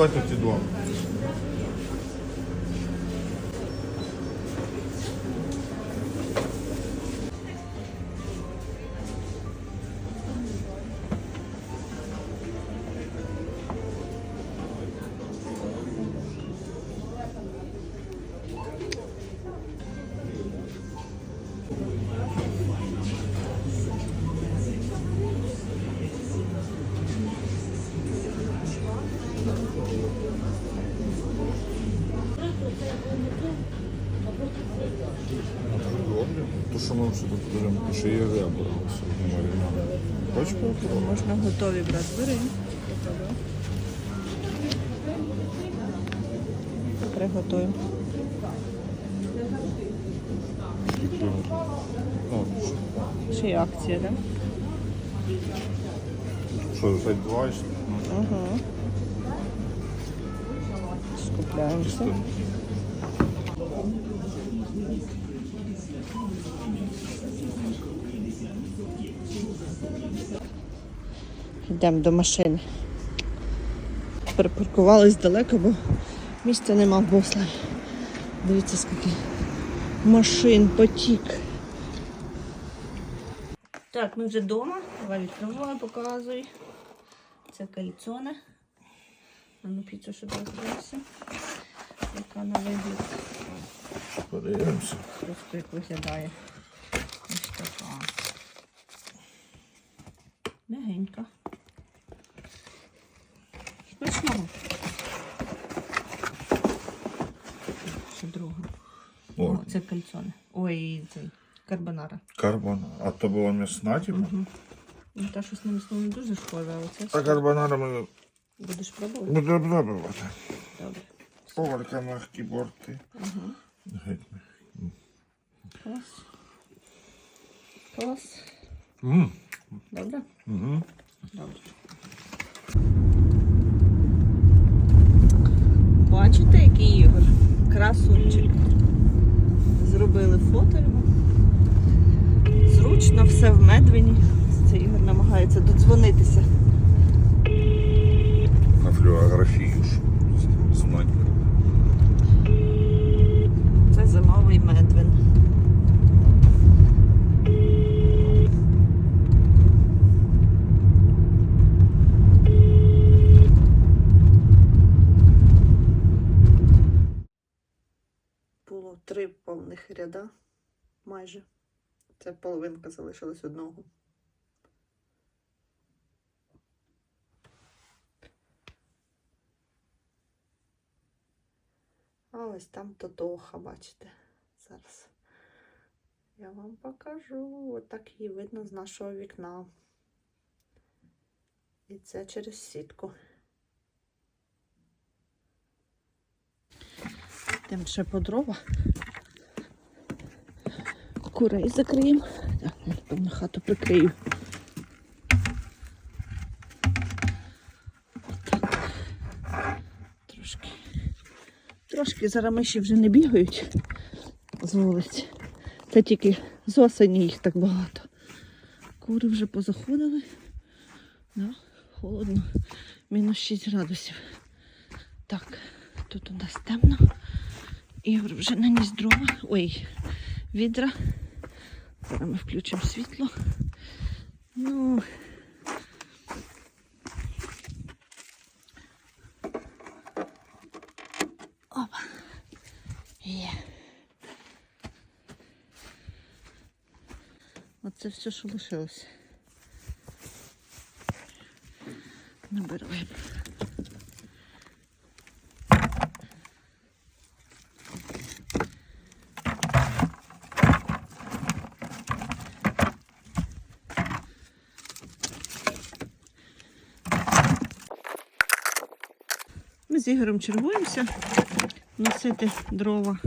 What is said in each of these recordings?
давайте ці То, що ми вже тут беремо, ще є ребра. Хочеш попробувати? Можна готові брати. Бери. Приготуємо. Ще й акція, так? Що, два? і- Угу. Скупляємося. Йдемо до машини. Припаркувались далеко, бо місця нема в Бославі. Дивіться, скільки машин, потік. Так, ми вже вдома. Давай відкриваю, показуй. Це кальцоне. А ну піцу сюди подивися. Яка на вигляд. Подивимося. Просто як виглядає. Ось така. Мягенька. Смачного. Ще друга. О, О, це кальцоне. Ой, цей карбонара. карбон. А то була м'ясна, типу? Ну, та щось на міцно не дуже схоже, але це А все. карбонара ми Будеш пробувати? будемо пробувати. Добре. Поварка мягкі борти. Ага. Геть. Клас. Клас. М, Добре? мгм. Добре. Бачите, який Ігор? Красунчик. Зробили фото йому. Зручно все в Медвені. Це Ігор намагається додзвонитися. На флюорографію ж знати. Це зимовий Медвин. Було три повних ряда. Майже. Це половинка залишилась одного. А ось там Тотоха, бачите. Зараз я вам покажу. Отак її видно з нашого вікна. І це через сітку. Йдемо ще по дрова. Курей закриємо. Так, я, напевно, хату прикрию. Трошки. Трошки зараз миші вже не бігають з вулиці. Це тільки з осені їх так багато. Кури вже позаходили. Да, холодно. Мінус 6 градусів. Так, тут у нас темно. Ігор вже наніс дрова. Ой, відра. Зараз ми включимо світло. Ну. Опа. Є. Оце все, що лишилося. Набираємо. Ігорем чергуємося носити дрова.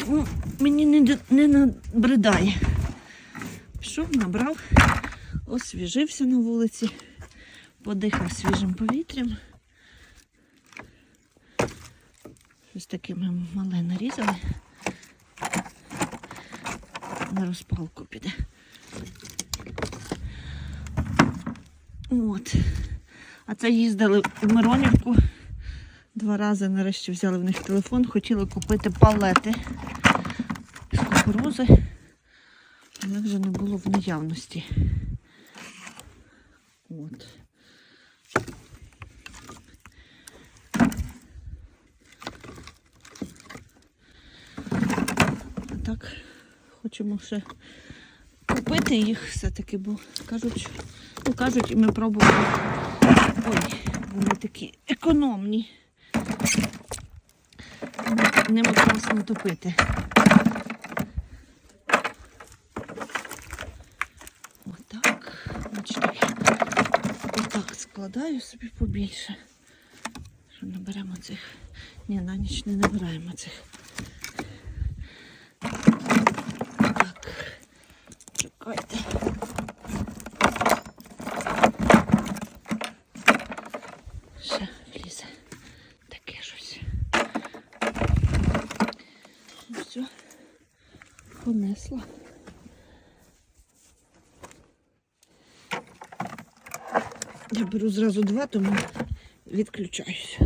Тому мені не, не набридає. Пішов, набрав, освіжився на вулиці, подихав свіжим повітрям. Ось таке ми мале нарізали. На розпалку піде. От. А це їздили в Миронівку. Два рази нарешті взяли в них телефон, хотіли купити палети з кукурузи, але вже не було в наявності. От. А так, хочемо ще купити їх все-таки, бо кажуть, ну кажуть, і ми пробували. Ой, вони такі економні. Ними класно топити. Отак. Отак складаю собі побільше. Що наберемо цих. Ні, на ніч не набираємо цих. Так. Чекайте. Ще влізе таке щось. Ну все, понесла. Я беру зразу два, тому відключаюся.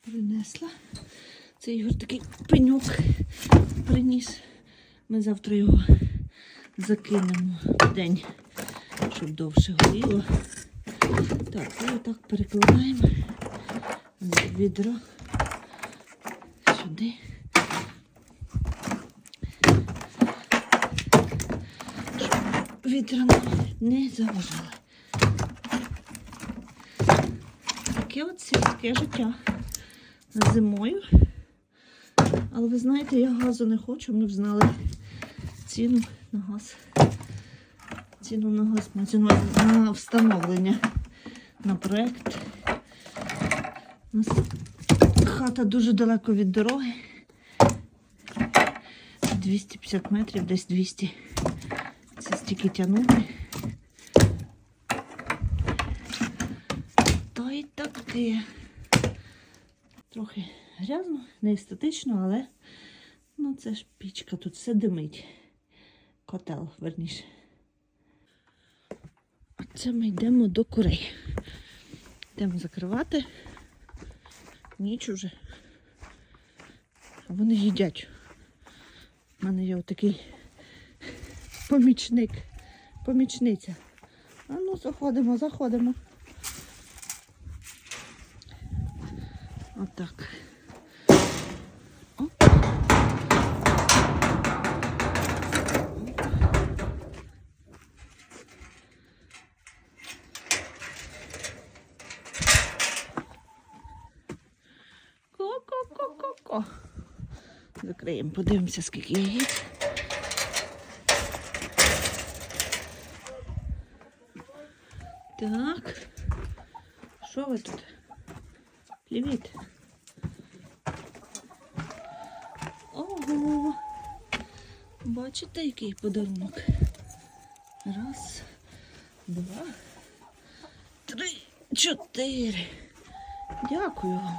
Принесла. Це Ігор такий пеньок приніс. Ми завтра його закинемо в день, щоб довше горіло. Так, і отак перекладаємо відро сюди. Щоб не заважали. Таке от сільське життя зимою. Але ви знаєте, я газу не хочу, ми б знали ціну на газ. Ціну на газ, на ціну на встановлення на проект. У нас хата дуже далеко від дороги. 250 метрів, десь 200. Це стільки тягнули. Та й таке. Трохи грязно, не естетично, але ну це ж пічка, тут все димить. Котел, верніше. А це ми йдемо до курей. Йдемо закривати. Ніч уже. Вони їдять. У мене є отакий помічник, помічниця. А ну, заходимо, заходимо. Отак. Ко-ко-ко-ко-ко. Закриємо, подивимося, скільки яєць. Так. Що ви тут? Привіт. Ого. Бачите, який подарунок? Раз, два, три, чотири. Дякую вам.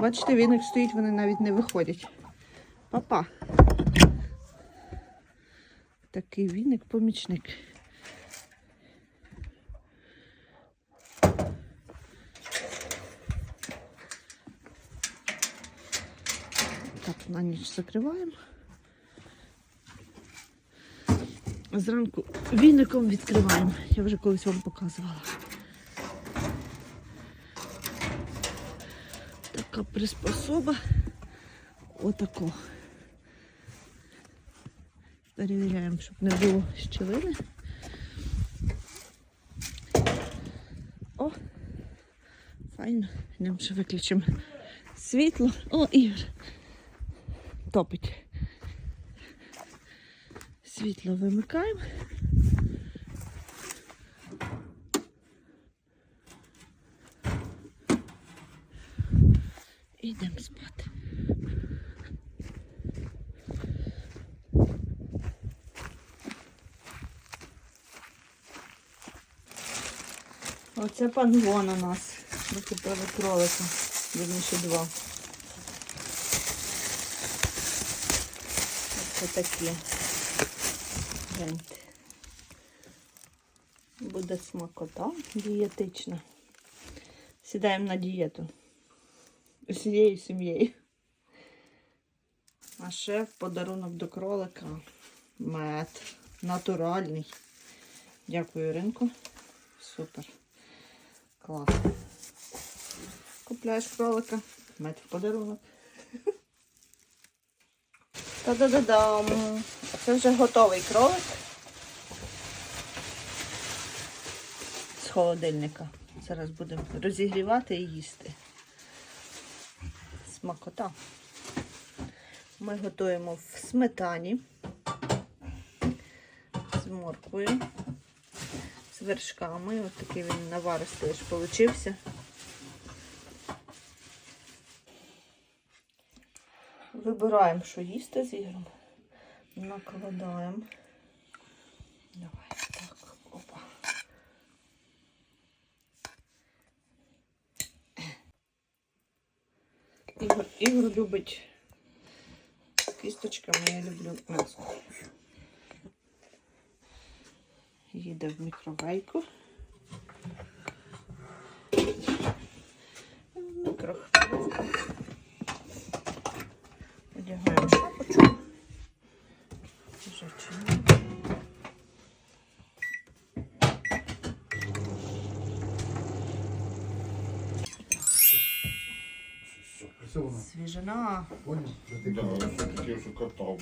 Бачите, він як стоїть, вони навіть не виходять. Папа. Такий віник помічник. Так, на ніч закриваємо. Зранку віником відкриваємо. Я вже колись вам показувала. Така приспособа. Отако. Перевіряємо, щоб не було щілини. О, файно. Йдемо ще виключимо світло. О, Ігор. Топить. Світло вимикаємо. Йдемо спати. Оце пангон у нас. Ми купили кролика. Вірніше два. Отакі. Гляньте. Буде смакота дієтична. Сідаємо на дієту. Усією сім'єю. А ще в подарунок до кролика мед натуральний. Дякую, Ринку. Супер. Клас. Купляєш кролика, мед в подарунок. Та-да-да-дам. Це вже готовий кролик з холодильника. Зараз будемо розігрівати і їсти. Смакота. Ми готуємо в сметані з морквою, вершками. Ось такий він наваристий аж получився. Вибираємо, що їсти з ігром. Накладаємо. Давай так. Опа. Ігор, Ігор любить кісточками, я люблю м'ясо. Їде в мікровейку. В мікрохвильовку. Одягаємо шапочку. Зачиняємо. Свіжина. Понял? Да, я хотів, що катав.